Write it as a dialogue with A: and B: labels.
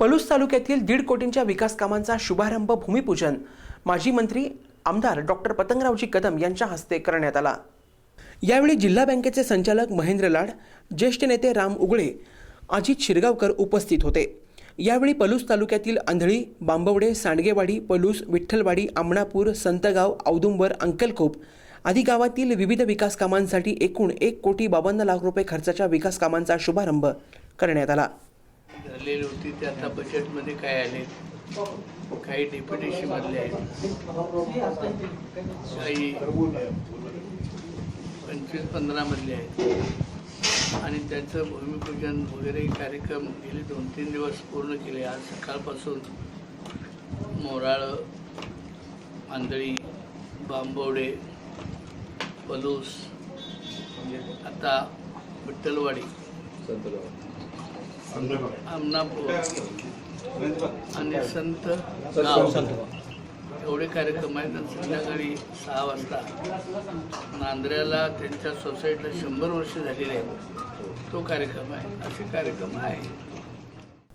A: पलूस तालुक्यातील दीड कोटींच्या विकास कामांचा शुभारंभ भूमिपूजन माजी मंत्री आमदार डॉक्टर पतंगरावजी कदम यांच्या हस्ते करण्यात आला. यावेळी जिल्हा बँकेचे संचालक महेंद्र लाड ज्येष्ठ नेते राम उगळे अजित शिरगावकर उपस्थित होते. यावेळी पलूस तालुक्यातील आंधळी बांबवडे सांडगेवाडी पलूस विठ्ठलवाडी आमणापूर संतगाव औदुंबर अंकलखोप आदी गावातील विविध विकास कामांसाठी एकूण एक कोटी बावन्न लाख रुपये खर्चाच्या विकास कामांचा शुभारंभ करण्यात आला.
B: झालेली होती ते आता बजेटमध्ये काय आले? काही डेप्युटेशी मधले आहेत. काही पंचवीस पंधरामधले आहेत. आणि त्याचं भूमिपूजन वगैरे कार्यक्रम गेले दोन तीन दिवस पूर्ण केले. आज सकाळपासून मोराळ आंधळी बांबवडे पलूस म्हणजे आता विठ्ठलवाडी. आमनापूर. आणि संत गाव. एवढे कार्यक्रम आहेत आणि संध्याकाळी सहा वाजता नांद्र्याला त्यांच्या सोसायटीला शंभर वर्ष झालेले आहेत. तो कार्यक्रम आहे. असे कार्यक्रम आहे.